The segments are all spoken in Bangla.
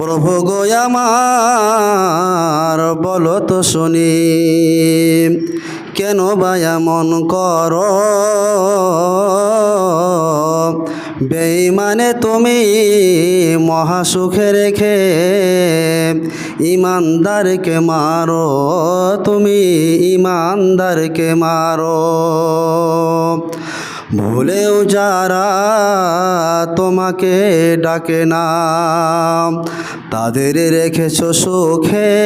প্রভু গো আমার, বলো তো শুনি। কেন বা এমন কর? বেইমানে তুমি মহাসুখে রেখে ইমানদারকে মারো, তুমি ইমানদারকে মারো। ভুলেও যারা তোমাকে ডাকে না, তাদের রেখেছ সুখে।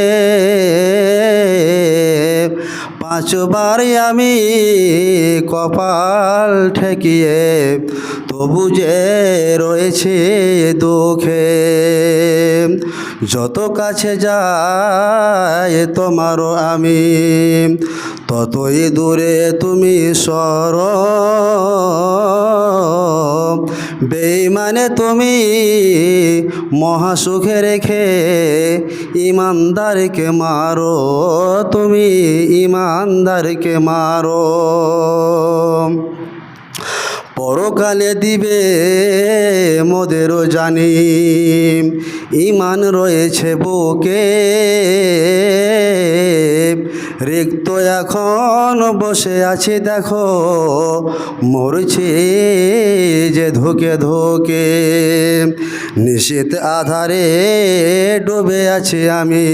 পাঁচবার আমি কপাল ঠেকিয়ে তবু যে রয়েছে দুঃখে। যত কাছে যায় তোমারও আমি ততই দূরে তুমি সর বেইমানে তুমি মহাসুখে রেখে ইমানদারকে মারো, তুমি ইমানদারকে মারো। পরকালে দিবে মোদেরও জানি ইমান রয়েছে বুকে। রিক্ত এখন বসে আছি দেখো মরছি যে ধুকে ধুকে নিশীত আধারে ডুবে আছি আমি।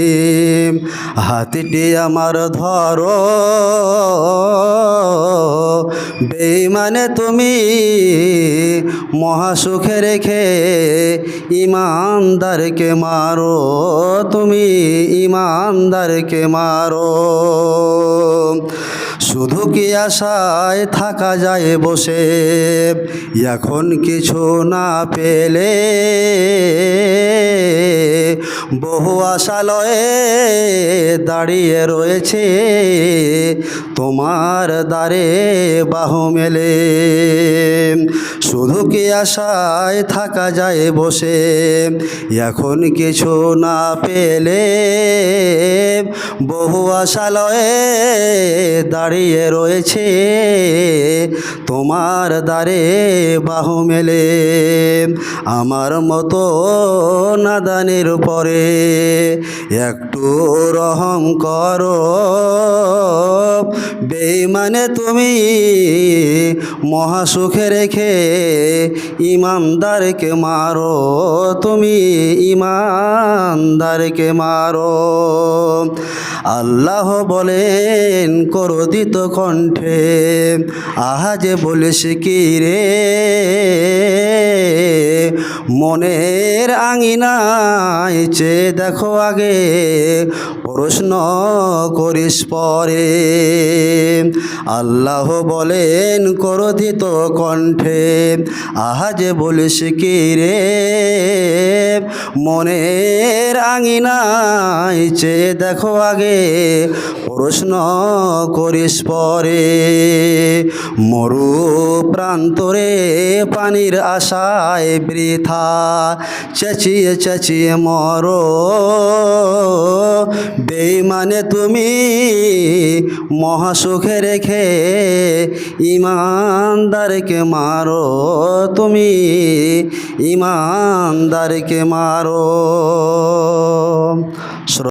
হাতিটি আমার ধরো। বেইমানে তুমি মহাসুখে রেখে ইমানদারকে মারো। তুমি ইমানদারকে মারো। শুধু কি আশায় থাকা যায় বসে? এখন কিছু না পেলে বহু আশালয়ে দাঁড়িয়ে রয়েছে। তোমার দ্বারে বাহু মেলে। শুধু কি আশায় থাকা যায় বসে? এখন কিছু না পেলে বহু আশালয়ে দাঁড়িয়ে রয়েছে। তোমার দ্বারে বাহু মেলে, আমার মতো নাদানের পরে। একটু রহম করো, বেইমানে তুমি মহাসুখে রেখে ইমানদারকে মারো, তুমি ইমানদারকে মারো। আল্লাহ বলেন, করদিত কণ্ঠে আহা যে বলিস কি রে? মনের আঙিনায় চেয়ে দেখো আগে, প্রশ্ন করিস পরে। আল্লাহ বলেন করধিত কণ্ঠে আহা যে বলিস কি রে? মনের আঙিনায় চেয়ে দেখো আগে প্রশ্ন করিস পরে। মরু প্রান্তরে পানির আশায় বৃথা চেঁচিয়ে চেঁচিয়ে মরো। বেইমানে তুমি মহাসুখে রেখে ইমানদারকে মারো। তুমি ইমানদারকে মারো।